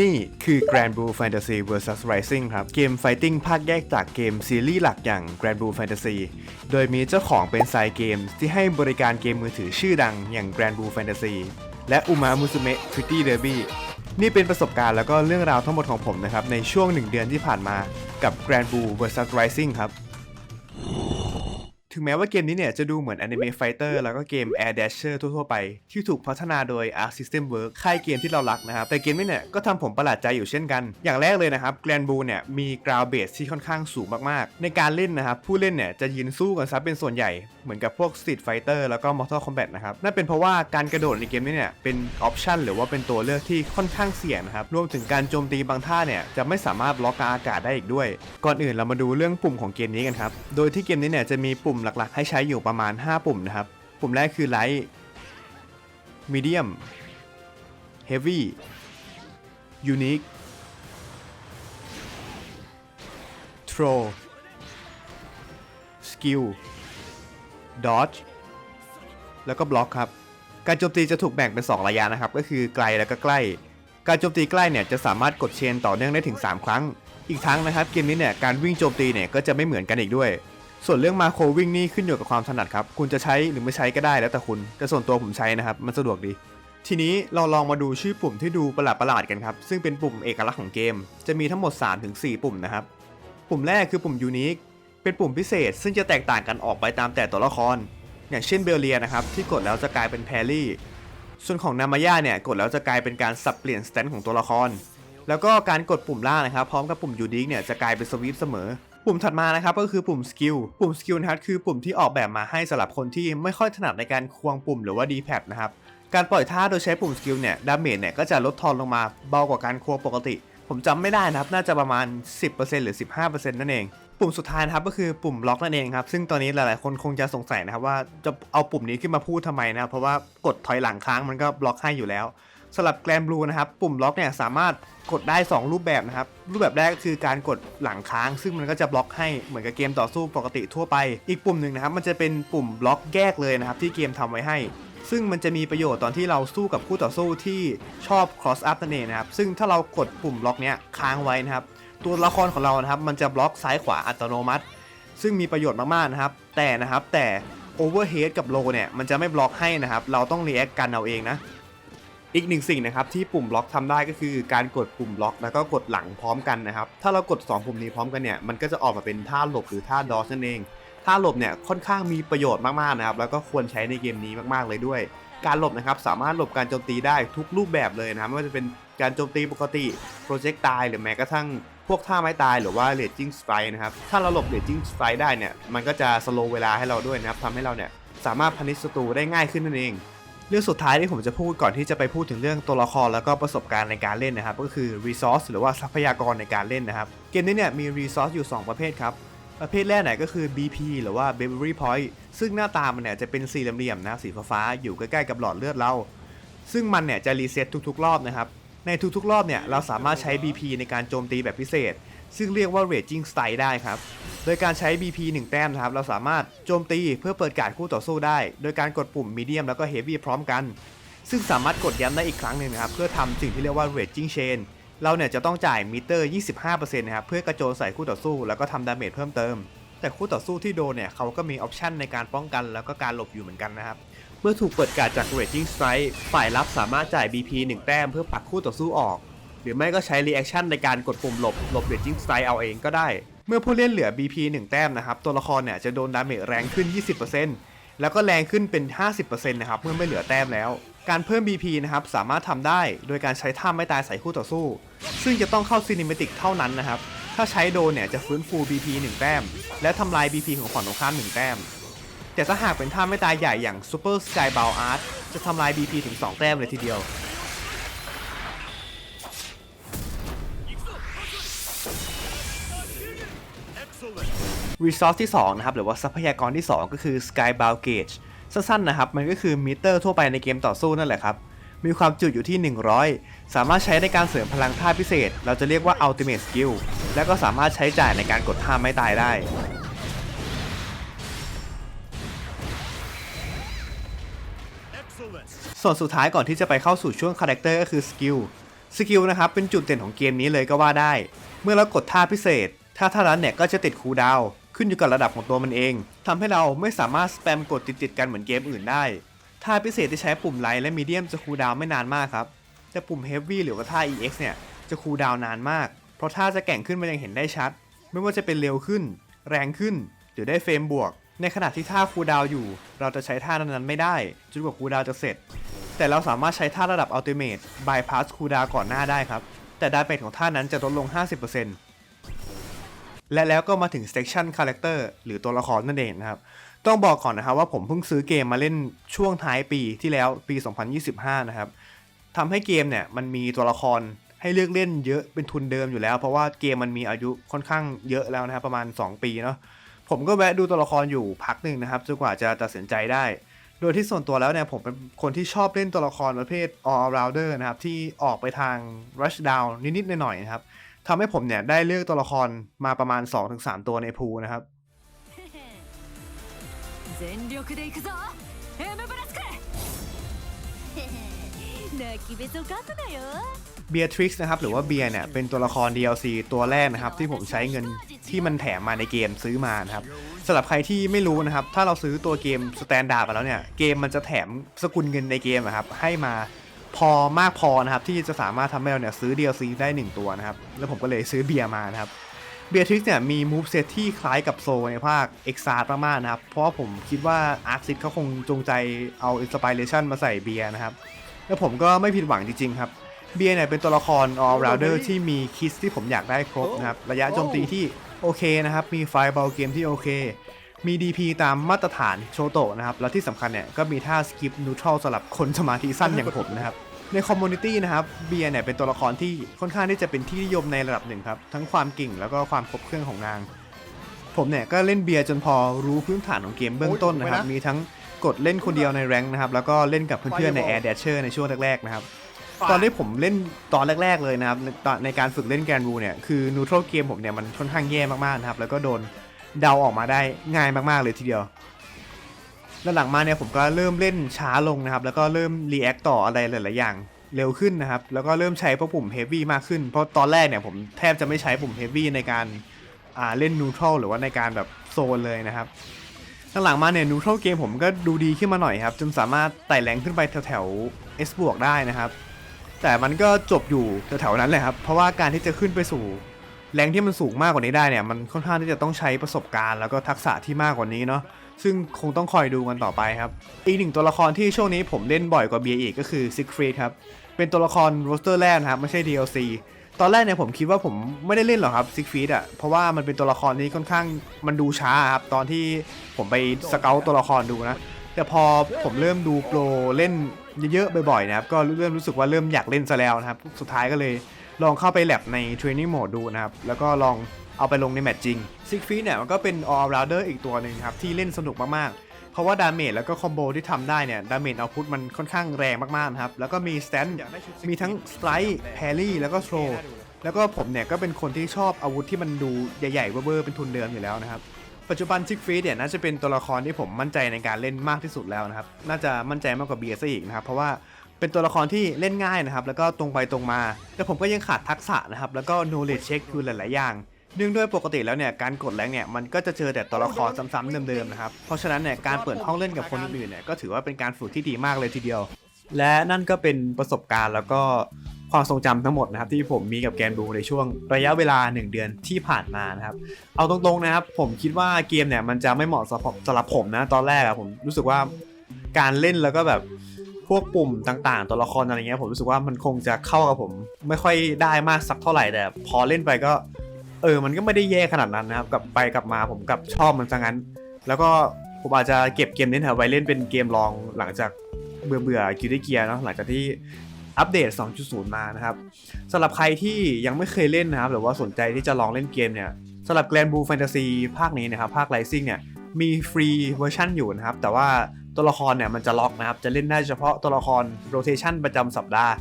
นี่คือ Grand Blue Fantasy vs Rising ครับ เกม Fighting ภาคแยกจากเกมซีรีส์หลักอย่าง Grand Blue Fantasy โดยมีเจ้าของเป็นไซเกมที่ให้บริการเกมมือถือชื่อดังอย่าง Grand Blue Fantasy และ Uma Musume Pretty Derby นี่เป็นประสบการณ์แล้วก็เรื่องราวทั้งหมดของผมนะครับ ในช่วงหนึ่งเดือนที่ผ่านมากับ Grand Blue vs Rising ครับ ถึงแม้ว่าเกมนี้เนี่ยจะดูเหมือน Anime Fighter แล้วก็เกม Air Dasher ทั่วๆไป ที่ถูกพัฒนาโดย Arc System Works ค่ายเกมที่เรารักนะครับ แต่เกมนี้เนี่ยก็ทำผมประหลาดใจอยู่เช่นกัน อย่างแรกเลยนะครับ Grand Blue เนี่ยมี ground base ที่ค่อนข้างสูงมากๆ ในการเล่นนะครับผู้เล่นเนี่ยจะยืนสู้กันซะเป็นส่วนใหญ่เหมือนกับพวก Street Fighter แล้วก็ Mortal Kombat นะครับ นั่นเป็นเพราะว่าการกระโดดในเกมนี้เนี่ยเป็นออปชันหรือว่าเป็นตัวเลือกที่ค่อนข้างเสี่ยงนะครับ รวมถึงการโจมตีบางท่าเนี่ยจะไม่สามารถบล็อกกางอากาศได้อีกด้วย ก่อนอื่นเรามาดูเรื่องปุ่มของเกมนี้กันครับ โดยที่เกมนี้เนี่ยจะมีปุ่มหลักๆ ให้ใช้อยู่ประมาณ 5 ปุ่มนะครับ ปุ่มแรกคือ Light Medium Heavy Unique Throw Skill Dodge แล้วก็บล็อกครับ การโจมตีจะถูกแบ่งเป็น 2 ระยะนะครับ ก็คือไกลแล้วก็ใกล้ การโจมตีใกล้เนี่ยจะสามารถกดเชนต่อเนื่องได้ถึง 3 ครั้ง อีกทั้งนะครับเกมนี้เนี่ยการวิ่งโจมตีเนี่ยก็จะไม่เหมือนกันอีกด้วย ส่วนเรื่องมาโควิ่งนี่ขึ้นอยู่กับความถนัดครับ คุณจะใช้หรือไม่ใช้ก็ได้แล้วแต่คุณ แต่ส่วนตัวผมใช้นะครับ มันสะดวกดี ทีนี้เราลองมาดูชื่อปุ่มที่ดูประหลาดประหลาดๆกันครับ ซึ่งเป็นปุ่มเอกลักษณ์ของเกม จะมีทั้งหมด 3-4 ปุ่มนะครับ ปุ่มแรกคือปุ่มยูนิค เป็นปุ่มพิเศษซึ่งจะแตกต่างกันออกไปตามแต่ตัวละคร อย่างเช่นเบลเลียนะครับที่กดแล้วจะกลายเป็นแพรี่ ส่วนของนามาย่าเนี่ยกดแล้วจะกลายเป็นการสับเปลี่ยนสแตนของตัวละคร แล้วก็การกดปุ่มล่างนะครับพร้อมกับปุ่มยูนิคเนี่ยจะกลายเป็นสวีปเสมอ ปุ่มถัดมานะครับก็คือปุ่มสกิล ปุ่มสกิลนะครับคือปุ่มที่ออกแบบมาให้สำหรับคนที่ไม่ค่อยถนัดในการควงปุ่มหรือว่า D-pad นะครับ การปล่อยท่าโดยใช้ปุ่มสกิลเนี่ยดาเมจเนี่ยก็จะลดทอนลงมาเบากว่าการควงปกติ ผมจำไม่ได้นะครับน่าจะประมาณ 10%หรือ 15%นั่นเอง ปุ่มสุดท้ายนะครับก็คือปุ่มล็อกนั่นเองครับซึ่งตอนนี้หลายๆ คนคงจะสงสัยนะครับว่าจะเอาปุ่มนี้ขึ้นมาพูดทำไมนะครับเพราะว่ากดถอยหลังค้างมันก็บล็อกให้อยู่แล้วสำหรับแกรนบลูนะครับปุ่มล็อกเนี่ยสามารถกดได้ 2 รูปแบบนะครับ รูปแบบแรกก็คือการกดหลังค้าง ซึ่งมันก็จะบล็อกให้เหมือนกับเกมต่อสู้ปกติทั่วไป อีกปุ่มหนึ่งนะครับ มันจะเป็นปุ่มบล็อกแยกเลยนะครับ ที่เกมทำไว้ให้ ซึ่งมันจะมีประโยชน์ตอนที่เราสู้กับคู่ต่อสู้ที่ชอบ cross up นั่นเองนะครับซึ่งถ้าเรากดปุ่มบล็อกเนี้ยค้างไว้นะครับ ตัวละครของเรานะครับ มันจะบล็อกซ้ายขวาอัตโนมัติ ซึ่งมีประโยชน์มากๆนะครับ แต่นะครับแต่ overhead กับ low เนี่ยมันจะไม่บล็อกให้นะครับ เราต้อง react กันเอาเองนะ อีกหนึ่งสิ่งนะครับที่ปุ่มบล็อกทำได้ก็คือการกดปุ่มบล็อก แล้วก็กดหลังพร้อมกันนะครับ ถ้าเรากด 2 ปุ่มนี้พร้อมกันเนี่ยมันก็จะออกมาเป็นท่าหลบหรือท่าดอสนั่นเองท่าหลบเนี่ยค่อนข้างมีประโยชน์มากๆนะครับ แล้วก็ควรใช้ในเกมนี้มากๆเลยด้วย การหลบนะครับสามารถหลบการโจมตีได้ทุกรูปแบบเลยนะครับไม่ว่าจะเป็นการโจมตีปกติโปรเจกต์ตายหรือแม้กระทั่ง วกท่าไม้ตายหรือว่าเลดจิ้งสไ k นะครับ ถ้าเราหลบเลดจิ้งสไ k ได้เนี่ย มันก็จะสโลว์เวลาให้เราด้วยนะครับทำให้เราเนี่ยสามารถพนิชศัตรูได้ง่ายขึ้นนั่นเอง เรื่องสุดท้ายที่ผมจะพูดก่อนที่จะไปพูดถึงเรื่องตัวละครแล้วก็ประสบการณ์ในการเล่นนะครับ ก็คือ resource หรือว่าทรัพยากรในการเล่นนะครับ เกมนี้เนี่ยมี resource อยู่ 2 ประเภทครับประเภทแรกไหนก็คือ BP หรือว่า Bravery Point ซึ่งหน้าตามันเนี่ยจะเป็นสี่เหลี่ยมนะสีฟ้าๆอยู่ใกล้ๆกับหลอดเลือดเรา ซึ่งมันเนี่ยจะรีเซ็ตทุกๆ รอบนะครับ ในทุกๆ รอบเนี่ย เราสามารถใช้ BP ในการโจมตีแบบพิเศษ ซึ่งเรียกว่า Raging Strike ได้ครับ โดยการใช้ BP 1 แต้มนะครับ เราสามารถโจมตีเพื่อเปิดการคู่ต่อสู้ได้ โดยการกดปุ่ม Medium แล้วก็ Heavy พร้อมกัน ซึ่งสามารถกดย้ำได้อีกครั้งหนึ่งนะครับ เพื่อทำสิ่งที่เรียกว่า Raging Chain เราเนี่ยจะต้องจ่ายมิเตอร์ 25%นะครับ เพื่อกระโจนใส่คู่ต่อสู้ แล้วก็ทำดาเมจเพิ่มเติม แต่คู่ต่อสู้ที่โดนเนี่ยเขาก็มีออปชันในการป้องกันแล้วก็การหลบอยู่เหมือนกันนะครับ เมื่อถูกเปิดการจาก Raging Strike ฝ่ายรับสามารถจ่าย BP 1 แต้มเพื่อผลักคู่ต่อสู้ออก หรือไม่ก็ใช้ reaction ในการกดปุ่มหลบหลบ Raging Strike เอาเองก็ได้ เมื่อผู้เล่นเหลือ BP 1 แต้มนะครับ ตัวละครเนี่ยจะโดนดาเมจแรงขึ้น 20%แล้วก็แรงขึ้นเป็น 50%นะครับเมื่อไม่เหลือแต้มแล้ว การเพิ่ม BP นะครับสามารถทำได้ โดยการใช้ท่าไม่ตายใส่คู่ต่อสู้ ซึ่งจะต้องเข้าซีนิเมติกเท่านั้นนะครับถ้าใช้โดนเนี่ยจะฟื้นฟู BP 1 แต้ม และทำลาย BP ของฝั่งตรงข้าม1แต้ม แต่ถ้าหากเป็นท่าไม่ตายใหญ่อย่าง Super Sky b o w Art จะทำลาย BP ถึง 2 แต้มเลยทีเดียว Resource ที่ 2 นะครับ หรือว่าทรัพยากรที่ 2 ก็คือ Sky b o w Gauge สั้นๆนะครับ มันก็คือมิเตอร์ทั่วไปในเกมต่อสู้นั่นแหละครับ มีความจุอยู่ที่ 100 สามารถใช้ในการเสริมพลังท่าพิเศษ เราจะเรียกว่า Ultimate Skill และก็สามารถใช้จ่ายในการกดท่าไม่ตายได้ ส่วนสุดท้ายก่อนที่จะไปเข้าสู่ช่วงคาแรคเตอร์ก็คือสกิล สกิลนะครับเป็นจุดเด่นของเกมนี้เลยก็ว่าได้ เมื่อเรากดท่าพิเศษ ถ้าท่านั้นเนี่ยก็จะติดคูลดาวน์ขึ้นอยู่กับระดับของตัวมันเองทำให้เราไม่สามารถสแปมกดติดๆกันเหมือนเกมอื่นได้ ท่าพิเศษที่ใช้ปุ่มไลท์และมีเดียมจะคูลดาวน์ไม่นานมากครับ แต่ปุ่ม Heavy หรือว่าท่า EX เนี่ยจะคูลดาวน์นานมาก เพราะท่าจะแก่งขึ้นมันยังเห็นได้ชัด ไม่ว่าจะเป็นเร็วขึ้น แรงขึ้น หรือได้เฟรมบวก ในขณะที่ท่าคูดาวอยู่ เราจะใช้ท่านั้นไม่ได้จนกว่าคูดาวจะเสร็จ แต่เราสามารถใช้ท่าระดับ Ultimate bypass คูดาก่อนหน้าได้ครับ แต่ดาเมจของท่านั้นจะลดลง 50%และแล้วก็มาถึง section character หรือตัวละครนั่นเองนะครับ ต้องบอกก่อนนะครับว่าผมเพิ่งซื้อเกมมาเล่นช่วงท้ายปีที่แล้วปี 2025 นะครับทำให้เกมเนี่ยมันมีตัวละครให้เลือกเล่นเยอะเป็นทุนเดิมอยู่แล้ว เพราะว่าเกมมันมีอายุค่อนข้างเยอะแล้วนะครับประมาณ 2 ปีเนาะผมก็แวะดูตัวละครอยู่พักหนึ่งนะครับจนกว่าจะตัดสินใจได้ โดยที่ส่วนตัวแล้วเนี่ยผมเป็นคนที่ชอบเล่นตัวละครประเภท all rounder นะครับ ที่ออกไปทาง rush down นิด ๆ หน่อย ๆ นะครับทำให้ผมเนี่ยได้เลือกตัวละครมาประมาณ 2-3 ตัวในพูนะครับเบียทริกซ์นะครับ หรือว่าเบียเนี่ยเป็นตัวละคร DLC ตัวแรกนะครับ ที่ผมใช้เงินที่มันแถมมาในเกมซื้อมานะครับ สำหรับใครที่ไม่รู้นะครับ ถ้าเราซื้อตัวเกมสแตนดาร์ดไปแล้วเนี่ย เกมมันจะแถมสกุลเงินในเกมอะครับ ให้มาพอมากพอนะครับที่จะสามารถทำให้เราเนี่ยซื้อ DLC ได้ 1 ตัวนะครับ แล้วผมก็เลยซื้อเบียร์มานะครับ เบียทริกเนี่ยมีมูฟเซตที่คล้ายกับโซในภาคเอ็กซาร์มากๆนะครับ เพราะว่าผมคิดว่าอาร์คซิตเขาคงจงใจเอาอินสปิเรชันมาใส่เบียร์นะครับ แล้วผมก็ไม่ผิดหวังจริงๆครับเบียร์เนี่ยเป็นตัวละคร all rounder ที่มีคิสที่ผมอยากได้ครบนะครับ ระยะโจมตีที่ โอเคนะครับ มีไฟบอลเกมที่โอเค มี DP ตามมาตรฐานโชโตะนะครับ แล้วที่สำคัญเนี่ย ก็มีท่าสกิปนูทรัลสำหรับคนสมาธิสั้นอย่างผมนะครับ ในคอมมูนิตี้นะครับ เบียร์เนี่ยเป็นตัวละครที่ค่อนข้างที่จะเป็นที่นิยมในระดับหนึ่งครับ ทั้งความเก่งแล้วก็ความครบเครื่องของนาง ผมเนี่ยก็เล่นเบียร์จนพอรู้พื้นฐานของเกมเบื้องต้นนะครับ มีทั้งกดเล่นคนเดียวในแรงค์นะครับ แล้วก็เล่นกับเพื่อนๆใน Air Dasher ในช่วงแรกๆนะครับ ตอนที่ผมเล่นตอนแรก ๆเลยนะครับในตอนในการฝึกเล่นแกนรูเนี่ยคือนูโตรเกมผมเนี่ยมันค่อนข้างแย่มากๆนะครับแล้วก็โดนเดาออกมาได้ง่ายมากๆเลยทีเดียวแล้วหลังมาเนี่ยผมก็เริ่มเล่นช้าลงนะครับแล้วก็เริ่มรีแอคต่ออะไรหลายๆอย่างเร็วขึ้นนะครับแล้วก็เริ่มใช้พวกปุ่มเฮฟวี่มากขึ้น เพราะตอนแรกเนี่ยผมแทบจะไม่ใช้ปุ่มเฮฟวี่ในการอ่าเล่นนูโตรหรือว่าในการแบบโซนเลยนะครับหลังมาเนี่ยนูโตรเกมผมก็ดูดีขึ้นมาหน่อยครับจนสามารถไต่แรงขึ้นไปแถวๆ S บวกได้นะครับ แต่มันก็จบอยู่แถวๆนั้นแหละครับ เพราะว่าการที่จะขึ้นไปสู่แรงที่มันสูงมากกว่านี้ได้เนี่ยมันค่อนข้างที่จะต้องใช้ประสบการณ์แล้วก็ทักษะที่มากกว่านี้เนาะซึ่งคงต้องคอยดูกันต่อไปครับ อีกหนึ่งตัวละครที่ช่วงนี้ผมเล่นบ่อยกว่าเบียร์อีกก็คือซิกฟรีดครับ เป็นตัวละครโรสเตอร์แรกนะครับไม่ใช่ DLC ตอนแรกเนี่ยผมคิดว่าผมไม่ได้เล่นหรอกครับซิกฟีดอะเพราะว่ามันเป็นตัวละครที่ค่อนข้างมันดูช้าครับตอนที่ผมไปสเกลตัวละครดูนะ แต่พอผมเริ่มดูโปรเล่นเยอะๆบ่อยๆนะครับก็เริ่มรู้สึกว่าเริ่มอยากเล่นซะแล้วนะครับ สุดท้ายก็เลยลองเข้าไปแลบใน Training Mode ดูนะครับ แล้วก็ลองเอาไปลงในแมตช์จริงซิกฟีเนี่ยมันก็เป็น all rounder อีกตัวหนึ่งครับ ที่เล่นสนุกมากๆ เพราะว่าดาเมจแล้วก็คอมโบที่ทำได้เนี่ย ดาเมจเอาพุทมันค่อนข้างแรงมากๆนะครับ แล้วก็มีสแตนมีทั้งสไตร์แพรี่แล้วก็โทรแล้วก็ผมเนี่ยก็เป็นคนที่ชอบอาวุธที่มันดูใหญ่ๆเบ้อๆเป็นทุนเดิมอยู่แล้วนะครับ ปัจจุบันซิกฟรีดเนี่ยน่าจะเป็นตัวละครที่ผมมั่นใจในการเล่นมากที่สุดแล้วนะครับ น่าจะมั่นใจมากกว่าเบียร์ซะอีกนะครับ เพราะว่าเป็นตัวละครที่เล่นง่ายนะครับ แล้วก็ตรงไปตรงมา แต่ผมก็ยังขาดทักษะนะครับ แล้วก็ knowledge check คือหลาย ๆ อย่างเนื่องด้วยปกติแล้วเนี่ยการกดแรงเนี่ยมันก็จะเจอแต่ตัวละครซ้ำๆเดิมๆนะครับ เพราะฉะนั้นเนี่ยการเปิดห้องเล่นกับคนอื่นๆเนี่ยก็ถือว่าเป็นการฝึกที่ดีมากเลยทีเดียว และนั่นก็เป็นประสบการณ์แล้วก็ความทรงจำทั้งหมดนะครับที่ผมมีกับแกนบูในช่วงระยะเวลา 1 เดือนที่ผ่านมานะครับ เอาตรงๆนะครับ ผมคิดว่าเกมเนี่ยมันจะไม่เหมาะสำหรับสำหรับผมนะตอนแรกอะผมรู้สึกว่าการเล่นแล้วก็แบบพวกปุ่มต่างๆ ตัวละครอะไรเงี้ยผมรู้สึกว่ามันคงจะเข้ากับผม ไม่ค่อยได้มากสักเท่าไหร่แต่พอเล่นไปก็ เออ มันก็ไม่ได้แย่ขนาดนั้นนะครับกลับไปกลับมาผมกลับชอบมันซะงั้น แล้วก็ผมอาจจะเก็บเกมนี้เอาไว้เล่นเป็นเกมลองหลังจาก เบื่อเบื่อกิลเกียร์เนาะหลังจากที่อัปเดต 2.0 มานะครับสำหรับใครที่ยังไม่เคยเล่นนะครับหรือว่าสนใจที่จะลองเล่นเกมเนี่ยสำหรับ Grand Blue Fantasy ภาคนี้นะครับภาค Rising เนี่ยมีฟรีเวอร์ชันอยู่นะครับ แต่ว่าตัวละครเนี่ยมันจะล็อกนะครับ จะเล่นได้เฉพาะตัวละครโรเ t ชันประจำสัปดาห์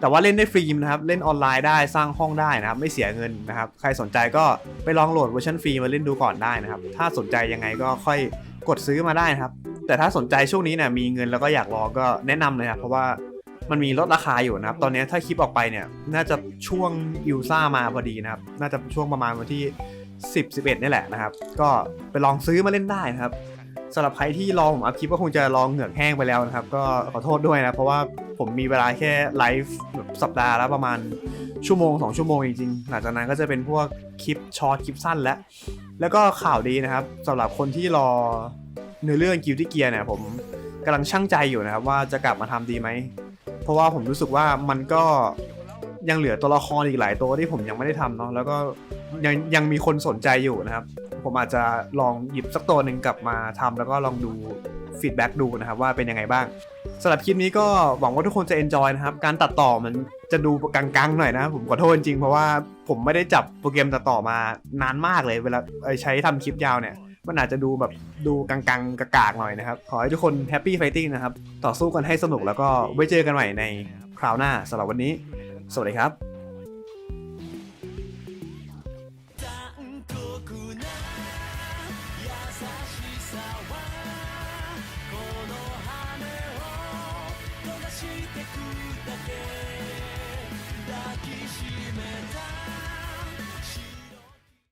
แต่ว่าเล่นได้ฟรีนะครับ เล่นออนไลน์ได้สร้างห้องได้นะครับ ไม่เสียเงินนะครับ ใครสนใจก็ไปลองโหลดเวอร์ชันฟรีมาเล่นดูก่อนได้นะครับ ถ้าสนใจยังไงก็ค่อยกดซื้อมาได้นะครับ แต่ถ้าสนใจช่วงนี้เนี่ยมีเงินแล้วก็อยากลองก็แนะนำเลยครับเพราะว่ามันมีลดราคาอยู่นะครับ ตอนนี้ถ้าคลิปออกไปเนี่ยน่าจะช่วงอิลซ่ามาพอดีนะครับ น่าจะช่วงประมาณวันที่ 10 11นี่แหละนะครับ ก็ไปลองซื้อมาเล่นได้นะครับสำหรับใครที่รอผมอัพคลิปก็คงจะลองเหงือกแห้งไปแล้วนะครับ ก็ขอโทษด้วยนะเพราะว่าผมมีเวลาแค่ไลฟ์สัปดาห์ละประมาณชั่วโมง 2 ชั่วโมงจริงๆหลังจากนั้นก็จะเป็นพวกคลิปช็อตคลิปสั้นแล้วแล้วก็ข่าวดีนะครับสำหรับคนที่รอ เนื้อเรื่องกิลที่เกียร์เนี่ยผมกำลังช่างใจอยู่นะครับว่าจะกลับมาทำดีไหม เพราะว่าผมรู้สึกว่ามันก็ยังเหลือตัวละครอีกหลายตัวที่ผมยังไม่ได้ทำเนาะแล้วก็ยังยังมีคนสนใจอยู่นะครับ ผมอาจจะลองหยิบสักตัวหนึ่งกลับมาทำแล้วก็ลองดูฟีดแบ็กดูนะครับว่าเป็นยังไงบ้างสำหรับคลิปนี้ก็หวังว่าทุกคนจะ enjoy นะครับ การตัดต่อมันจะดูกังๆหน่อยนะ ผมขอโทษจริงเพราะว่าผมไม่ได้จับโปรแกรมตัดต่อมานานมากเลย เวลาใช้ทำคลิปยาวเนี่ย มันอาจจะดูแบบดูกังๆกากๆหน่อยนะครับ ขอให้ทุกคนแฮปปี้ไฟติ้งนะครับ ต่อสู้กันให้สนุกแล้วก็ไว้เจอกันใหม่ในคราวหน้าสำหรับวันนี้ สวัสดีครับ